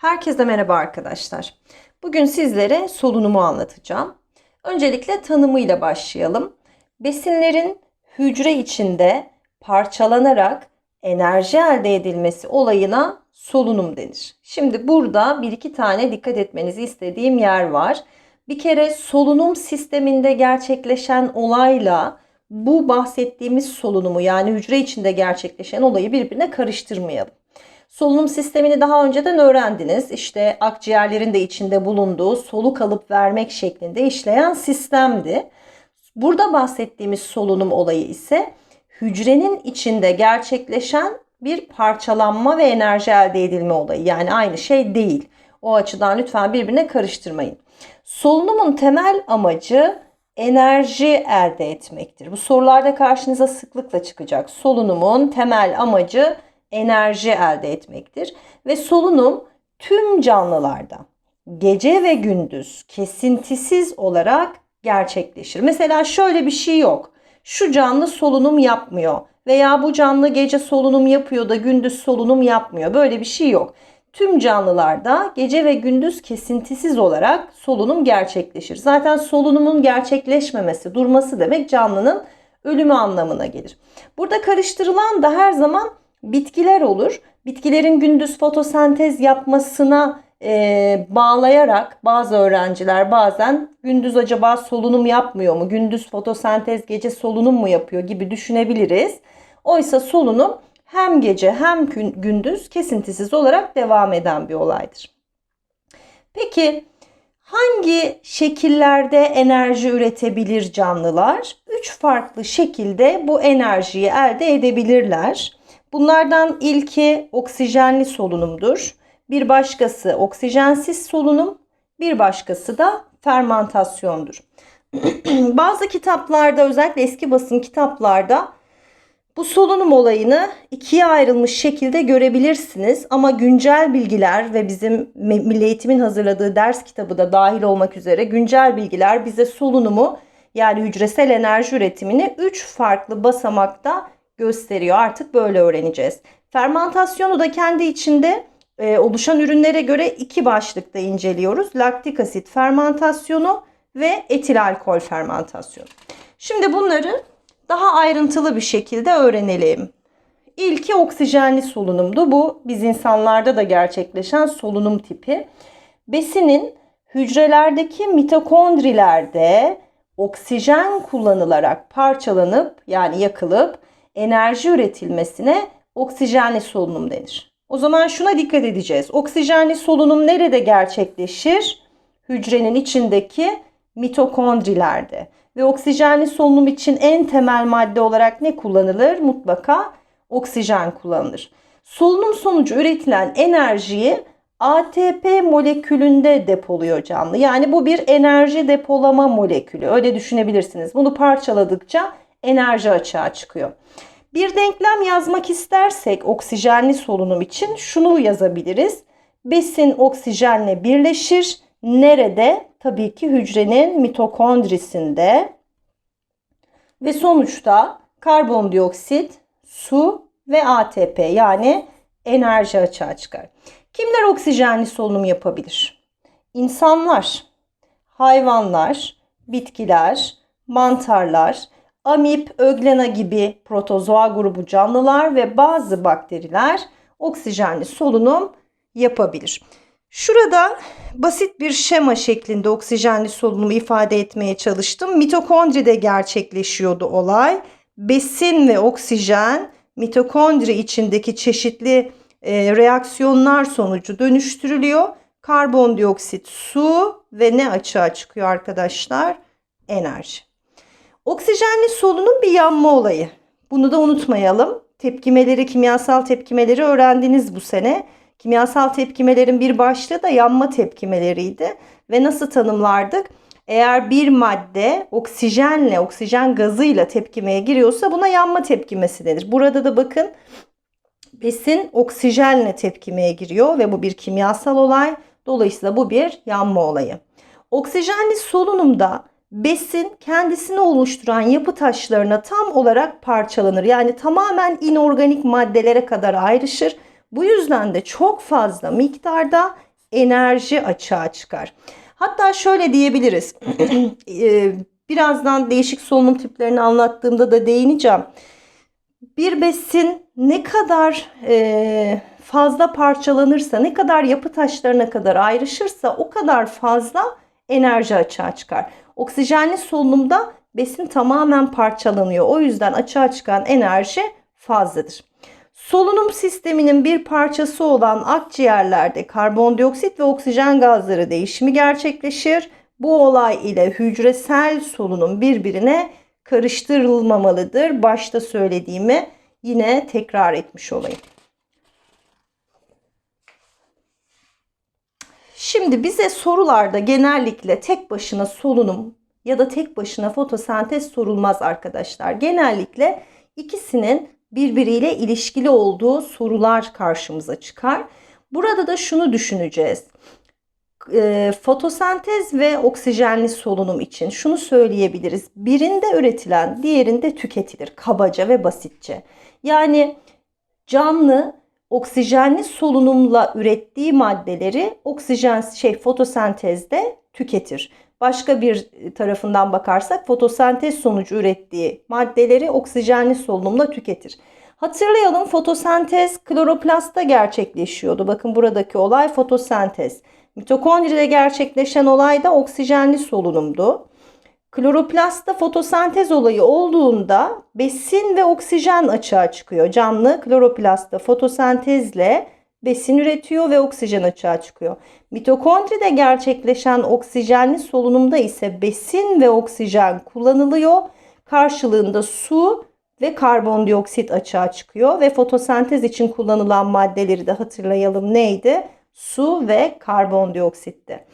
Herkese merhaba arkadaşlar. Bugün sizlere solunumu anlatacağım. Öncelikle tanımıyla başlayalım. Besinlerin hücre içinde parçalanarak enerji elde edilmesi olayına solunum denir. Şimdi burada bir iki tane dikkat etmenizi istediğim yer var. Bir kere solunum sisteminde gerçekleşen olayla bu bahsettiğimiz solunumu yani hücre içinde gerçekleşen olayı birbirine karıştırmayalım. Solunum sistemini daha önceden öğrendiniz. İşte akciğerlerin de içinde bulunduğu soluk alıp vermek şeklinde işleyen sistemdi. Burada bahsettiğimiz solunum olayı ise hücrenin içinde gerçekleşen bir parçalanma ve enerji elde edilme olayı. Yani aynı şey değil. O açıdan lütfen birbirine karıştırmayın. Solunumun temel amacı enerji elde etmektir. Bu sorularda karşınıza sıklıkla çıkacak. Solunumun temel amacı enerji elde etmektir. Ve solunum tüm canlılarda gece ve gündüz kesintisiz olarak gerçekleşir. Mesela şöyle bir şey yok. Şu canlı solunum yapmıyor veya bu canlı gece solunum yapıyor da gündüz solunum yapmıyor. Böyle bir şey yok. Tüm canlılarda gece ve gündüz kesintisiz olarak solunum gerçekleşir. Zaten solunumun gerçekleşmemesi, durması demek canlının ölümü anlamına gelir. Burada karıştırılan da her zaman bitkiler olur. Bitkilerin gündüz fotosentez yapmasına e, bağlayarak bazı öğrenciler bazen gündüz acaba solunum yapmıyor mu? Gündüz fotosentez gece solunum mu yapıyor gibi düşünebiliriz. Oysa solunum hem gece hem gündüz kesintisiz olarak devam eden bir olaydır. Peki hangi şekillerde enerji üretebilir canlılar? Üç farklı şekilde bu enerjiyi elde edebilirler. Bunlardan ilki oksijenli solunumdur. Bir başkası oksijensiz solunum, bir başkası da fermentasyondur. Bazı kitaplarda özellikle eski basın kitaplarda bu solunum olayını ikiye ayrılmış şekilde görebilirsiniz ama güncel bilgiler ve bizim Milli Eğitim'in hazırladığı ders kitabı da dahil olmak üzere güncel bilgiler bize solunumu yani hücresel enerji üretimini 3 farklı basamakta gösteriyor. Artık böyle öğreneceğiz. Fermentasyonu da kendi içinde e, oluşan ürünlere göre iki başlıkta inceliyoruz. Laktik asit fermentasyonu ve etil alkol fermentasyonu. Şimdi bunları daha ayrıntılı bir şekilde öğrenelim. İlki oksijenli solunumdu. Bu biz insanlarda da gerçekleşen solunum tipi. Besinin hücrelerdeki mitokondrilerde oksijen kullanılarak parçalanıp yani yakılıp enerji üretilmesine oksijenli solunum denir. O zaman şuna dikkat edeceğiz. Oksijenli solunum nerede gerçekleşir? Hücrenin içindeki mitokondrilerde. Ve oksijenli solunum için en temel madde olarak ne kullanılır? Mutlaka oksijen kullanılır. Solunum sonucu üretilen enerjiyi ATP molekülünde depoluyor canlı. Yani bu bir enerji depolama molekülü. Öyle düşünebilirsiniz. Bunu parçaladıkça enerji açığa çıkıyor. Bir denklem yazmak istersek oksijenli solunum için şunu yazabiliriz. Besin oksijenle birleşir. Nerede? Tabii ki hücrenin mitokondrisinde. Ve sonuçta karbondioksit, su ve ATP yani enerji açığa çıkar. Kimler oksijenli solunum yapabilir? İnsanlar, hayvanlar, bitkiler, mantarlar, amip, öglena gibi protozoa grubu canlılar ve bazı bakteriler oksijenli solunum yapabilir. Şurada basit bir şema şeklinde oksijenli solunumu ifade etmeye çalıştım. Mitokondride gerçekleşiyordu olay. Besin ve oksijen mitokondri içindeki çeşitli e, reaksiyonlar sonucu dönüştürülüyor. Karbondioksit, su ve ne açığa çıkıyor arkadaşlar? Enerji. Oksijenli solunum bir yanma olayı. Bunu da unutmayalım. Tepkimeleri, kimyasal tepkimeleri öğrendiniz bu sene. Kimyasal tepkimelerin bir başlığı da yanma tepkimeleriydi. Ve nasıl tanımlardık? Eğer bir madde oksijenle, oksijen gazıyla tepkimeye giriyorsa buna yanma tepkimesi denir. Burada da bakın besin oksijenle tepkimeye giriyor ve bu bir kimyasal olay. Dolayısıyla bu bir yanma olayı. Oksijenli solunumda besin kendisini oluşturan yapı taşlarına tam olarak parçalanır. Yani tamamen inorganik maddelere kadar ayrışır. Bu yüzden de çok fazla miktarda enerji açığa çıkar. Hatta şöyle diyebiliriz. Ee, birazdan değişik solunum tiplerini anlattığımda da değineceğim. Bir besin ne kadar e, fazla parçalanırsa, ne kadar yapı taşlarına kadar ayrışırsa o kadar fazla enerji açığa çıkar. Oksijenli solunumda besin tamamen parçalanıyor. O yüzden açığa çıkan enerji fazladır. Solunum sisteminin bir parçası olan akciğerlerde karbondioksit ve oksijen gazları değişimi gerçekleşir. Bu olay ile hücresel solunum birbirine karıştırılmamalıdır. Başta söylediğimi yine tekrar etmiş olayım. Şimdi bize sorularda genellikle tek başına solunum ya da tek başına fotosentez sorulmaz arkadaşlar. Genellikle ikisinin birbiriyle ilişkili olduğu sorular karşımıza çıkar. Burada da şunu düşüneceğiz. E, fotosentez ve oksijenli solunum için şunu söyleyebiliriz. Birinde üretilen diğerinde tüketilir kabaca ve basitçe. Yani canlı oksijenli solunumla ürettiği maddeleri oksijen şey fotosentezde tüketir. Başka bir tarafından bakarsak fotosentez sonucu ürettiği maddeleri oksijenli solunumla tüketir. Hatırlayalım fotosentez kloroplastta gerçekleşiyordu. Bakın buradaki olay fotosentez. Mitokondride gerçekleşen olay da oksijenli solunumdu. Kloroplastta fotosentez olayı olduğunda besin ve oksijen açığa çıkıyor. Canlı kloroplastta fotosentezle besin üretiyor ve oksijen açığa çıkıyor. Mitokondride gerçekleşen oksijenli solunumda ise besin ve oksijen kullanılıyor. Karşılığında su ve karbondioksit açığa çıkıyor ve fotosentez için kullanılan maddeleri de hatırlayalım neydi? Su ve karbondioksitti.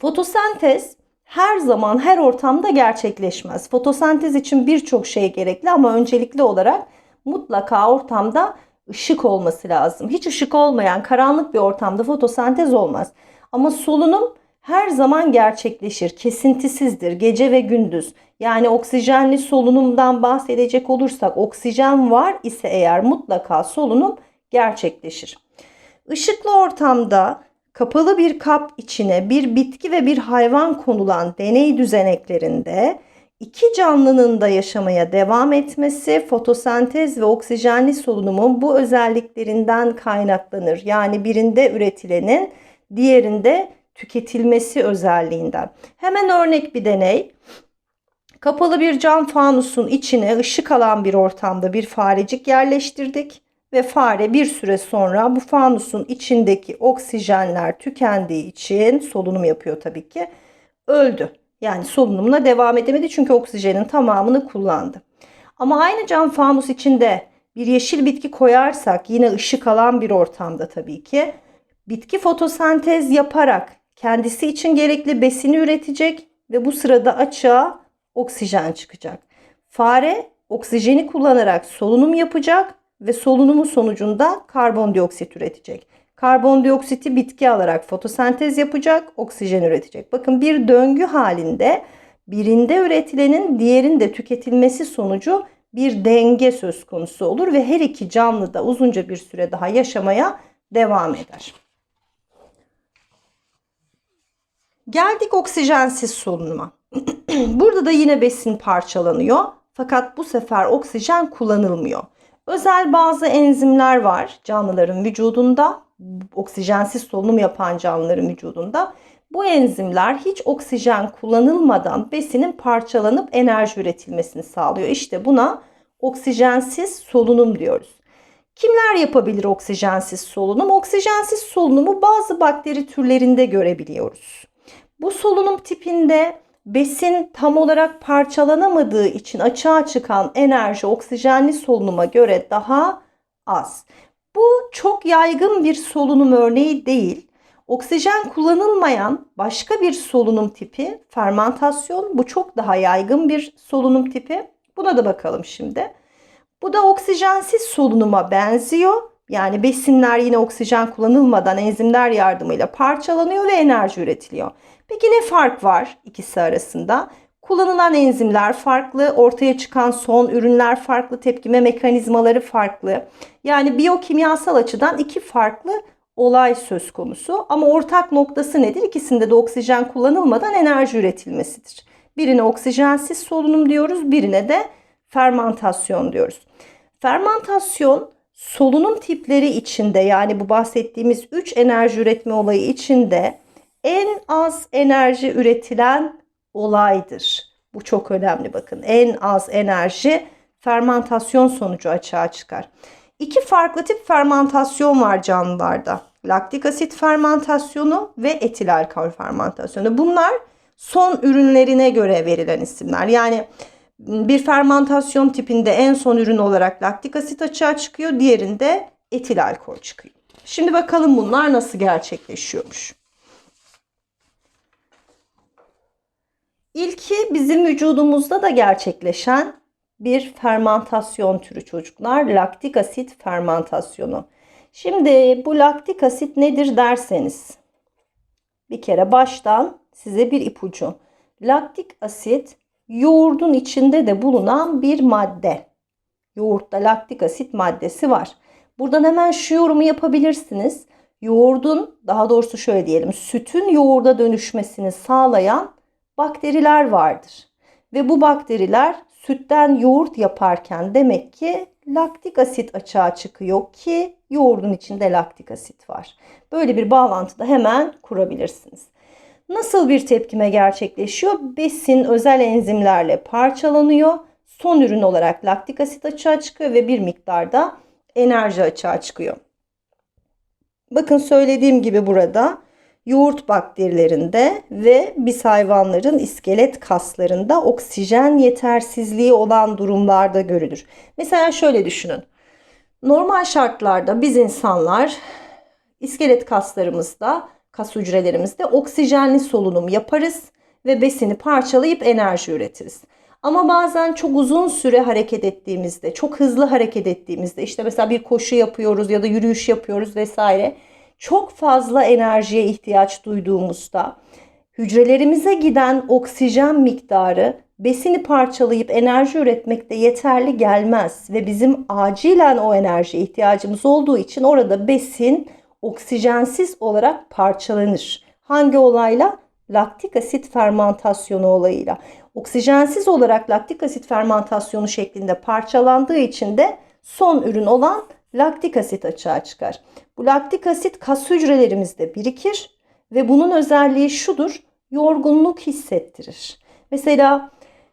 Fotosentez her zaman her ortamda gerçekleşmez. Fotosentez için birçok şey gerekli ama öncelikli olarak mutlaka ortamda ışık olması lazım. Hiç ışık olmayan karanlık bir ortamda fotosentez olmaz. Ama solunum her zaman gerçekleşir. Kesintisizdir. Gece ve gündüz. Yani oksijenli solunumdan bahsedecek olursak oksijen var ise eğer mutlaka solunum gerçekleşir. Işıklı ortamda kapalı bir kap içine bir bitki ve bir hayvan konulan deney düzeneklerinde iki canlının da yaşamaya devam etmesi fotosentez ve oksijenli solunumun bu özelliklerinden kaynaklanır. Yani birinde üretilenin diğerinde tüketilmesi özelliğinden. Hemen örnek bir deney. Kapalı bir cam fanusun içine ışık alan bir ortamda bir farecik yerleştirdik ve fare bir süre sonra bu fanusun içindeki oksijenler tükendiği için solunum yapıyor tabii ki öldü. Yani solunumuna devam edemedi çünkü oksijenin tamamını kullandı. Ama aynı cam fanus içinde bir yeşil bitki koyarsak yine ışık alan bir ortamda tabii ki bitki fotosentez yaparak kendisi için gerekli besini üretecek ve bu sırada açığa oksijen çıkacak. Fare oksijeni kullanarak solunum yapacak ve solunumu sonucunda karbondioksit üretecek. Karbondioksiti bitki alarak fotosentez yapacak, oksijen üretecek. Bakın bir döngü halinde birinde üretilenin diğerinde tüketilmesi sonucu bir denge söz konusu olur ve her iki canlı da uzunca bir süre daha yaşamaya devam eder. Geldik oksijensiz solunuma. Burada da yine besin parçalanıyor. Fakat bu sefer oksijen kullanılmıyor. Özel bazı enzimler var canlıların vücudunda. Oksijensiz solunum yapan canlıların vücudunda. Bu enzimler hiç oksijen kullanılmadan besinin parçalanıp enerji üretilmesini sağlıyor. İşte buna oksijensiz solunum diyoruz. Kimler yapabilir oksijensiz solunum? Oksijensiz solunumu bazı bakteri türlerinde görebiliyoruz. Bu solunum tipinde besin tam olarak parçalanamadığı için açığa çıkan enerji oksijenli solunuma göre daha az. Bu çok yaygın bir solunum örneği değil. Oksijen kullanılmayan başka bir solunum tipi fermentasyon. Bu çok daha yaygın bir solunum tipi. Buna da bakalım şimdi. Bu da oksijensiz solunuma benziyor. Yani besinler yine oksijen kullanılmadan enzimler yardımıyla parçalanıyor ve enerji üretiliyor. Peki ne fark var ikisi arasında? Kullanılan enzimler farklı, ortaya çıkan son ürünler farklı, tepkime mekanizmaları farklı. Yani biyokimyasal açıdan iki farklı olay söz konusu. Ama ortak noktası nedir? İkisinde de oksijen kullanılmadan enerji üretilmesidir. Birine oksijensiz solunum diyoruz, birine de fermantasyon diyoruz. Fermantasyon solunum tipleri içinde yani bu bahsettiğimiz 3 enerji üretme olayı içinde en az enerji üretilen olaydır. Bu çok önemli bakın. En az enerji fermantasyon sonucu açığa çıkar. İki farklı tip fermantasyon var canlılarda. Laktik asit fermantasyonu ve etil alkol fermantasyonu. Bunlar son ürünlerine göre verilen isimler. Yani bir fermantasyon tipinde en son ürün olarak laktik asit açığa çıkıyor. Diğerinde etil alkol çıkıyor. Şimdi bakalım bunlar nasıl gerçekleşiyormuş. İlki bizim vücudumuzda da gerçekleşen bir fermantasyon türü çocuklar. Laktik asit fermantasyonu. Şimdi bu laktik asit nedir derseniz bir kere baştan size bir ipucu. Laktik asit yoğurdun içinde de bulunan bir madde. Yoğurtta laktik asit maddesi var. Buradan hemen şu yorumu yapabilirsiniz. Yoğurdun daha doğrusu şöyle diyelim sütün yoğurda dönüşmesini sağlayan bakteriler vardır. Ve bu bakteriler sütten yoğurt yaparken demek ki laktik asit açığa çıkıyor ki yoğurdun içinde laktik asit var. Böyle bir bağlantı da hemen kurabilirsiniz. Nasıl bir tepkime gerçekleşiyor? Besin özel enzimlerle parçalanıyor. Son ürün olarak laktik asit açığa çıkıyor ve bir miktarda enerji açığa çıkıyor. Bakın söylediğim gibi burada yoğurt bakterilerinde ve biz hayvanların iskelet kaslarında oksijen yetersizliği olan durumlarda görülür. Mesela şöyle düşünün. Normal şartlarda biz insanlar iskelet kaslarımızda, kas hücrelerimizde oksijenli solunum yaparız ve besini parçalayıp enerji üretiriz. Ama bazen çok uzun süre hareket ettiğimizde, çok hızlı hareket ettiğimizde işte mesela bir koşu yapıyoruz ya da yürüyüş yapıyoruz vesaire çok fazla enerjiye ihtiyaç duyduğumuzda hücrelerimize giden oksijen miktarı besini parçalayıp enerji üretmekte yeterli gelmez ve bizim acilen o enerjiye ihtiyacımız olduğu için orada besin oksijensiz olarak parçalanır. Hangi olayla? Laktik asit fermentasyonu olayıyla. Oksijensiz olarak laktik asit fermentasyonu şeklinde parçalandığı için de son ürün olan laktik asit açığa çıkar. Bu laktik asit kas hücrelerimizde birikir ve bunun özelliği şudur. Yorgunluk hissettirir. Mesela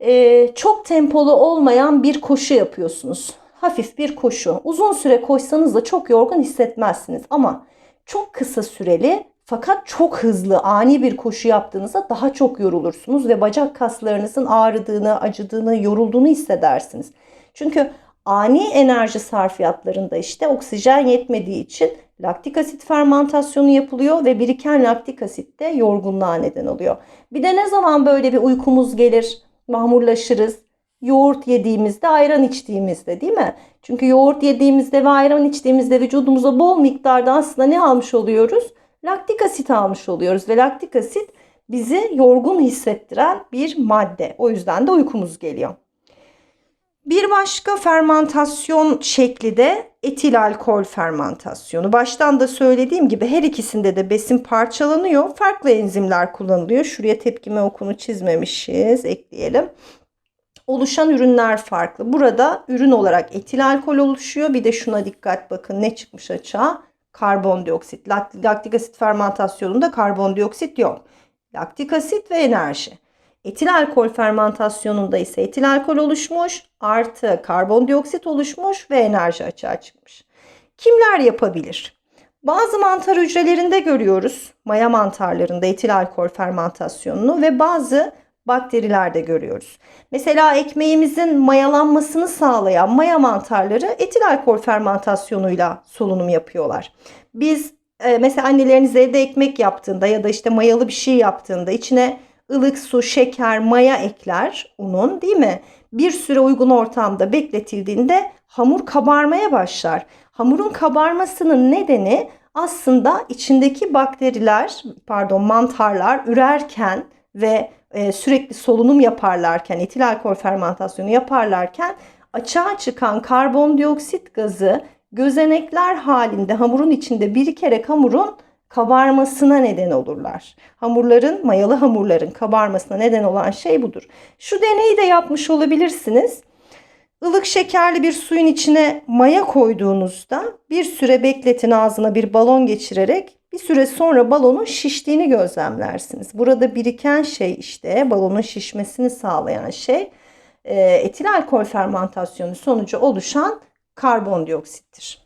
e, çok tempolu olmayan bir koşu yapıyorsunuz. Hafif bir koşu. Uzun süre koşsanız da çok yorgun hissetmezsiniz. Ama çok kısa süreli fakat çok hızlı ani bir koşu yaptığınızda daha çok yorulursunuz ve bacak kaslarınızın ağrıdığını, acıdığını, yorulduğunu hissedersiniz. Çünkü ani enerji sarfiyatlarında işte oksijen yetmediği için laktik asit fermentasyonu yapılıyor ve biriken laktik asit de yorgunluğa neden oluyor. Bir de ne zaman böyle bir uykumuz gelir, mahmurlaşırız? Yoğurt yediğimizde, ayran içtiğimizde değil mi? Çünkü yoğurt yediğimizde ve ayran içtiğimizde vücudumuza bol miktarda aslında ne almış oluyoruz? Laktik asit almış oluyoruz ve laktik asit bizi yorgun hissettiren bir madde. O yüzden de uykumuz geliyor. Bir başka fermentasyon şekli de etil alkol fermentasyonu. Baştan da söylediğim gibi her ikisinde de besin parçalanıyor. Farklı enzimler kullanılıyor. Şuraya tepkime okunu çizmemişiz. Ekleyelim. Oluşan ürünler farklı. Burada ürün olarak etil alkol oluşuyor. Bir de şuna dikkat bakın ne çıkmış açığa? Karbondioksit. Laktik asit fermentasyonunda karbondioksit yok. Laktik asit ve enerji. Etil alkol fermentasyonunda ise etil alkol oluşmuş, artı karbondioksit oluşmuş ve enerji açığa çıkmış. Kimler yapabilir? Bazı mantar hücrelerinde görüyoruz. Maya mantarlarında etil alkol fermentasyonunu ve bazı bakterilerde görüyoruz. Mesela ekmeğimizin mayalanmasını sağlayan maya mantarları etil alkol fermentasyonuyla solunum yapıyorlar. Biz e, mesela anneleriniz evde ekmek yaptığında ya da işte mayalı bir şey yaptığında içine ılık su, şeker, maya ekler unun değil mi? Bir süre uygun ortamda bekletildiğinde hamur kabarmaya başlar. Hamurun kabarmasının nedeni aslında içindeki bakteriler, pardon mantarlar ürerken ve e, sürekli solunum yaparlarken, etil alkol fermentasyonu yaparlarken açığa çıkan karbondioksit gazı gözenekler halinde hamurun içinde birikerek hamurun kabarmasına neden olurlar. Hamurların, mayalı hamurların kabarmasına neden olan şey budur. Şu deneyi de yapmış olabilirsiniz. Ilık şekerli bir suyun içine maya koyduğunuzda bir süre bekletin ağzına bir balon geçirerek bir süre sonra balonun şiştiğini gözlemlersiniz. Burada biriken şey işte balonun şişmesini sağlayan şey e, etil alkol fermentasyonu sonucu oluşan karbondioksittir.